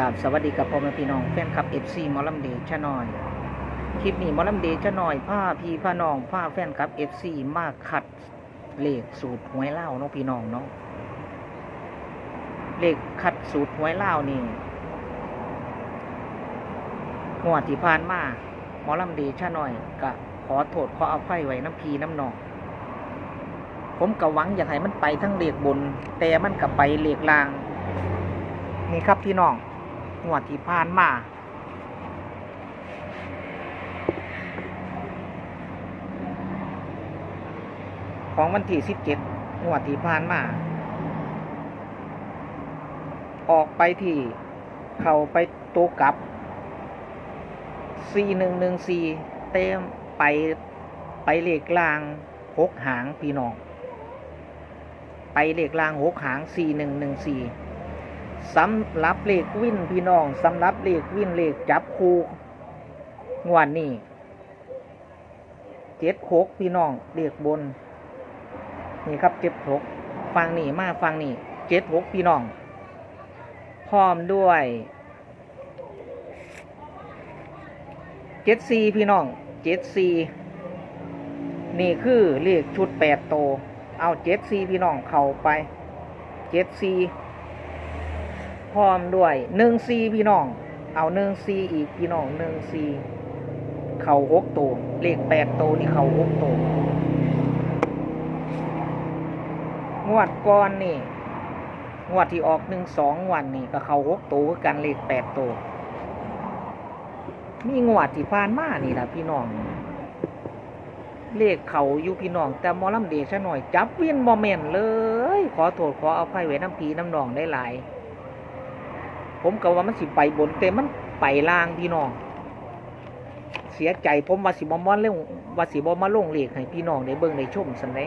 ราบสวัสดีกับพ่อแม่พี่น้องแฟนคลับเอฟซีมอลลัมเดชะนอย คลิปนี้มอลลัมเดชะนอยผ้าพี่ผ้าน้องผ้าแฟนคลับเอฟซีมาขัดเลขสูตรหวยเล่าเนาะพี่น้องเนาะเลขขัดสูตรหวยเล่านี่งวที่ผ่านมามอลำเดชะนอยก็ขอโทษขออภัยไว้น้ำพีน้ำนองผมก็หวังอยากให้มันไปทั้งเลขบน แต่มันก็ไปเลขล่างนี่ครับพี่น้อง งวดที่ผ่านมาของวันที่สิบเจ็ดงวดที่ผ่านมา ออกไปที่ เข้าไปโตวกลับสี่หนึ่งหนึ่งสี่เต็มไปไปเลขล่างหกหางพี่น้อง ไปเลขล่างหกหางสี่หนึ่งหนึ่งสี่ สำหรับเลขวินพี่น้องสำหรับเลขวินเลขจับคูงวดนี้เจ็ดหกพี่น้องเลขบน นี่ครับเจ็ดหกฟังนี่มาฟังนี่เจ็ดหกพี่น้อง พร้อมด้วยเจ็ดสี่พี่น้องเจ็ดสี่นี่คือเลขชุดแปดโต เอาเจ็ดสี่พี่น้องเข้าไปเจ็ดสี่ พร้อมด้วยหนึ่งซีพี่น้อง เอาหนึ่งซีอีกพี่น้องหนึ่งซีเข่าหกตัวเลขแปดตัวนี่เข่าหกตัวงวดก่อนนี่งวดที่ออกหนึ่งสองวันนี่ก็เข่าหกตัวกันเลขแปดตัวมีงวดที่ผ่านมานี่นะพี่น้อง เลขเขาอยู่พี่น้อง แต่มอลำเดชะหน่อย จับเวียนบอมเมนเลย ขอโทษขอเอาภัยไว้น้ำพีน้ำนองได้หลาย ผมก็ว่ามันสิไปบนแต่มันไปล่างพี่น้อง เสียใจผมว่าสิบอมอนเรื่องว่าสิบอมาลงเหลขให้พี่น้องได้เบิ่งได้ชมสันได้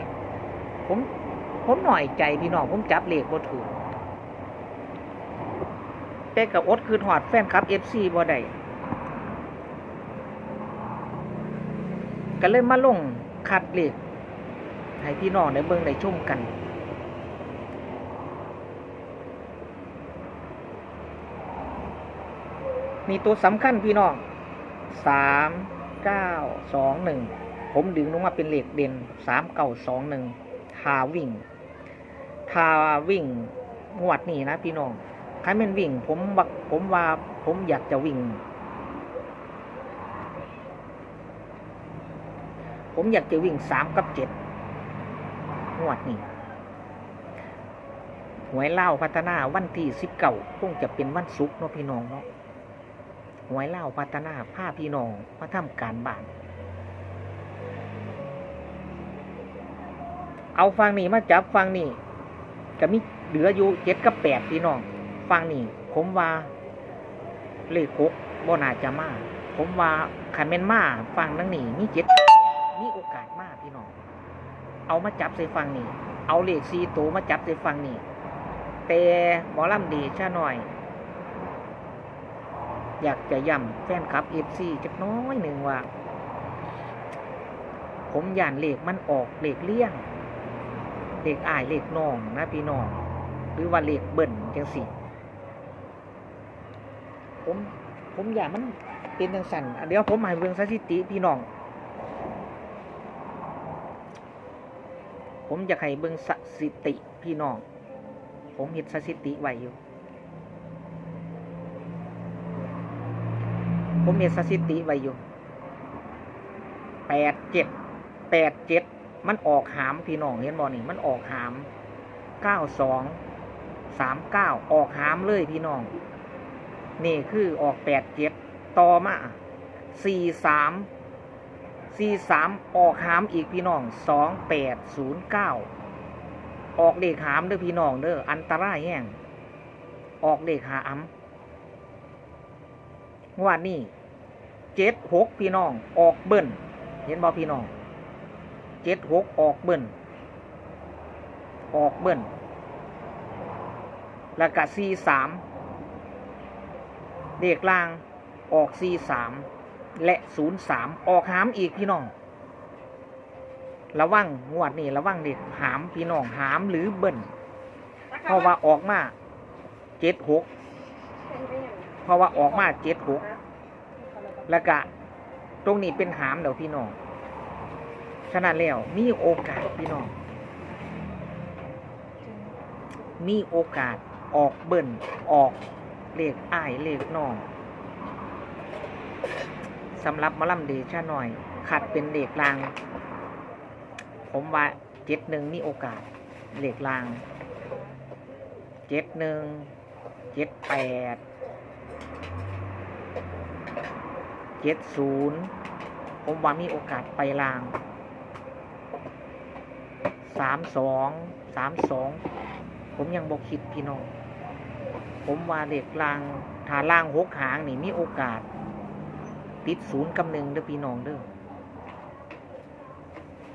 ผมผมหน่อยใจพี่น้องผมจับเหลขบ่ถูกแต่กับอดคือหอดแฟนคลับเอฟซีบ่ได้ก็เลยมาลงคัดเหลขให้พี่น้องได้เบิ่งได้ชมกัน มีตัวสำคัญพี่น้องสามเก้าสองหนึ่งผมดึงลงมาเป็นเหล็กเด่นสามเก้าสองหนึ่งทาวิ่งทาวิ่งงวดนี้นะพี่น้องใครเป็นวิ่ง ผมบักผมว่าผมอยากจะวิ่ง ผมอยากจะวิ่งสามกับเจ็ดงวดนี้หวยเล่าพัฒนาวันที่สิบเก้าคงจะเป็นวันศุกร์เนาะพี่น้องเนาะ หวยเล่าพัฒนาผ้าพี่น้องมาทำการบ้าน เอาฟังนี่มาจับฟังนี่ก็มีเหลืออยู่เจ็ดกับแปดพี่น้อง ฟังนี่ผมว่าเลขหกบ่นาจะมาผมว่าขันเมนมาฟังนั่งนี่มีเจ็ดมีโอกาสมาพี่น้อง เอามาจับใส่ฟังนี่เอาเลขสี่ตัวมาจับใส่ฟังนี่แต่หมอลำดีชาหน่อย อยากจะย้ำแฟนคลับเอฟซีจักน้อยหนึ่งว่า ผมย่านเหลขมันออกเหลขเลี่ยงเหลขอายเหลขน้องนะพี่น้อง หรือว่าเหลขเบิ่นจังสิผมผมอยากมันเป็นจังสันอะเดี๋ยวผมหายเบิ่งสถิติพี่น้อง ผมอยากให้เบิ่งสถิติพี่น้อง ผมเห็นสถิติไว้อยู่ ผมมีสถิติไว้อยู่แปดเจ็ดแปดเจ็ดมันออกหามพี่น้องเห็นบอนี่มันออกหามเก้าสองสามเก้าออกหามเลยพี่น้อง นี่คือออกแปดเจ็ดต่อมาสี่สามสี่สามออกหามอีกพี่น้องสองแปดศูนย์เก้าออกเลขหามเด้อพี่น้องเด้ออันตรายแห้งออกเลขหาม งวดนี้เจ็ดหกพี่น้องออกเบิ้ลเห็นบอพี่น้องเจ็ดหกออกเบิ้ลออกเบิ้ลแล้วก็สี่สามเด็กล่างออกสี่สามและศูนย์สามออกหามอีกพี่น้อง ระวังงวดนี้ระวังเด็กหามพี่น้องหามหรือเบิ้ลเพราะว่าออกมาเจ็ดหก เพราะว่าออกมาเจ็ดหกแล้วก็ตรงนี้เป็นหามเดี๋ยวพี่น้องฉะนั้นแล้วมีโอกาสพี่น้องมีโอกาสออกเบิ่นออกเลขอ้ายเลขน้องสำหรับมะลำเดชะหน่อย ขัดเป็นเลขลาง ผมว่าเจ็ดหนึ่งมีโอกาสเลขลางเจ็ดหนึ่งเจ็ดแปด เจ็ดศูนย์ผมว่ามีโอกาสไปลางสามสองสามสองผมยังบอกคิดพี่น้องผมว่าเด็กลางถ้าล่างหกหางนี่มีโอกาส ติดศูนย์กำหนึ่งเด้อพี่น้องเด้อ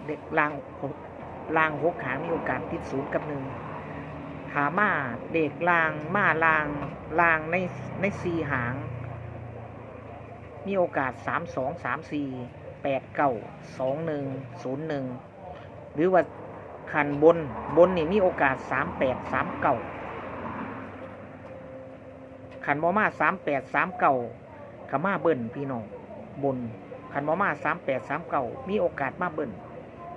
เด็กลางลางหกหางมีโอกาสติดศูนย์กับหนึ่งถามาเด็กลางมาลางลางในในสี่หาง มีโอกาสสามสองสามสี่แปดเก้าสองหนึ่งศูนย์หนึ่งหรือว่าขันบนบนนี่มีโอกาสสามแปดสามเก้าขันบอมาสามแปดสามเก้าขมาเบิ่นพี่น้องบนขันบอมาสามแปดสามเก้ามีโอกาสมาเบิ่น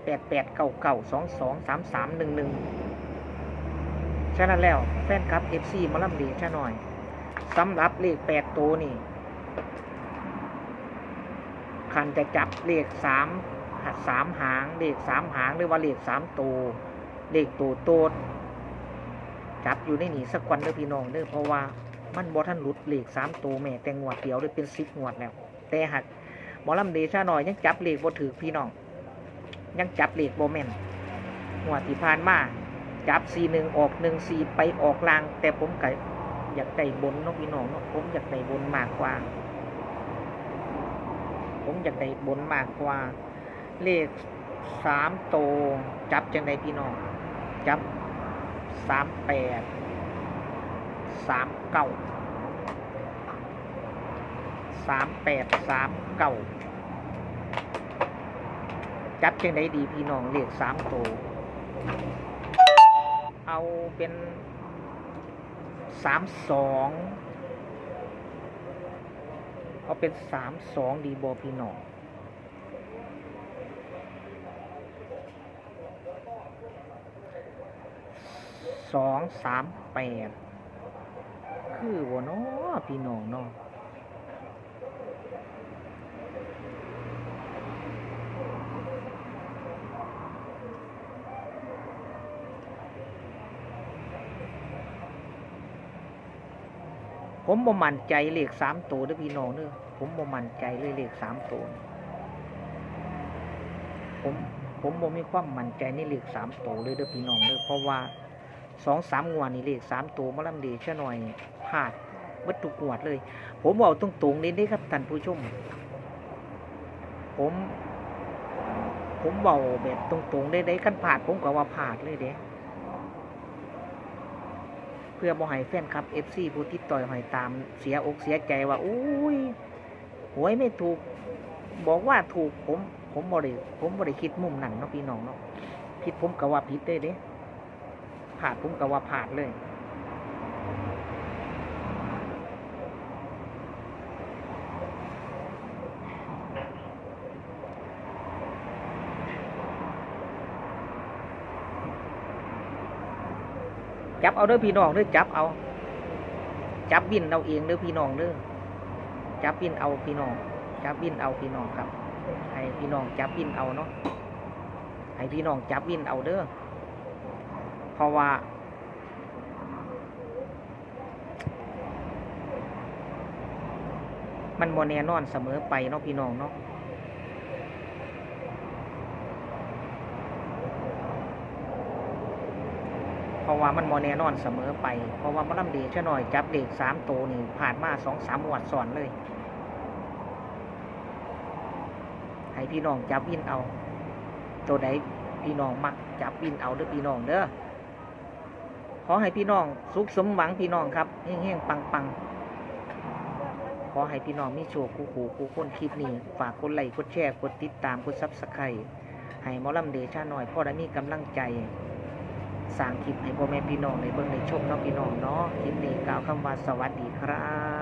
แปดแปดเก้าเก้าสองสองสามสามหนึ่งหนึ่งฉะนั้นแล้วแฟนคลับเอฟซีมาล่ำดีชะหน่อยสำหรับเลขแปดตัวนี่ คันจะจับเลขสามสามหางเลขสามหางหรือว่าเลขสามตัวเลขตัวโตดจับอยู่ในหนีสักวันเด้อพี่น้องเด้อเพราะว่ามันบอท่านหลุดเลขสามตัวแม่แต่งวดเดียวเลยเป็นสิบงวดแล้วแต่หักหมอลำเดชาหน่อยยังจับเลขบ่ถือพี่น้อง ยังจับเลขบ่แม่นงวดที่ผ่านมาจับสี่หนึ่งออกหนึ่งสี่ไปออกลาง แต่ผมก็อยากได้บนเนาะพี่น้องเนาะผมอยากได้บนมากกว่า ผมอยากได้บนมากกว่า เลขสามโตจับจังไดพี่น้อง จับสามแปดสามเก้าสามแปดสามเก้าจับจังไดดีพี่น้องเลขสามโต เอาเป็นสามสอง เอาเป็นสามสองดีบอพี่น้องสองสามแปดคือวะเนาะพี่น้องเนาะ ผมบ่มั่นใจเลขสามตัวเด้อพี่น้องเด้อผมบ่มั่นใจเลยเลขสามตัวผมผมบ่มีความมั่นใจในเลขสามตัวเลยเด้อพี่น้องเด้อเพราะว่าสองสามงวดนี่เลขสามตัวมะลำเดชะหน่อยพลาดวัตถุกวดเลย ผมบอกตรงๆนี้ได้ครับท่านผู้ชม ผม ผมเบาแบบตรงๆได้ได้กันผาดผมก็ว่าผาดเลยเด้เพื่อบ่ให้แฟนครับเอฟซีผู้ติดต่อยหอยตามเสียอกเสียใจว่าอุ้ยหวยไม่ถูก บอกว่าถูกผมผมบริผมบริคิดมุมหนังเนาะพี่น้องเนาะผิดผมกะว่าผิดได้เด้ผ่าดผมกะว่าผ่าดเลย จับเอาเด้อพี่น้องเด้อจับเอา จับบินเอาเองเด้อพี่น้องเด้อจับบินเอาพี่น้อง จับบินเอาพี่น้องครับ ให้พี่น้องจับบินเอาเนาะให้พี่น้องจับบินเอาเด้อเพราะว่า มันโมแน่นอนเสมอไปเนาะพี่น้องเนาะ ราะว่ามันโมแน่นอนเสมอไป เพราะว่ามันลำเดชะหน่อยจับเด็กสามตัวนี่ผ่านมาสองสามหวดสอนเลย ให้พี่น้องจับวินเอา ตัวใดพี่น้องมักจับวินเอาเด้อพี่น้องเด้อขอให้พี่น้องสุขสมหวังพี่น้องครับเฮ้งๆปังๆ ขอให้พี่น้องมีโชคคู่หูคู่คนคลิปนี้ ฝากกดไลค์กดแชร์กดติดตามกดซับสไครต์ให้มอลำเดชาหน่อยพ่อได้มีกำลังใจ สร้างคลิปให้พ่อแม่พี่น้องในเบื้องในชมเนาะพี่น้องเนาะคลิปนี้กล่าวคำว่าสวัสดีครับ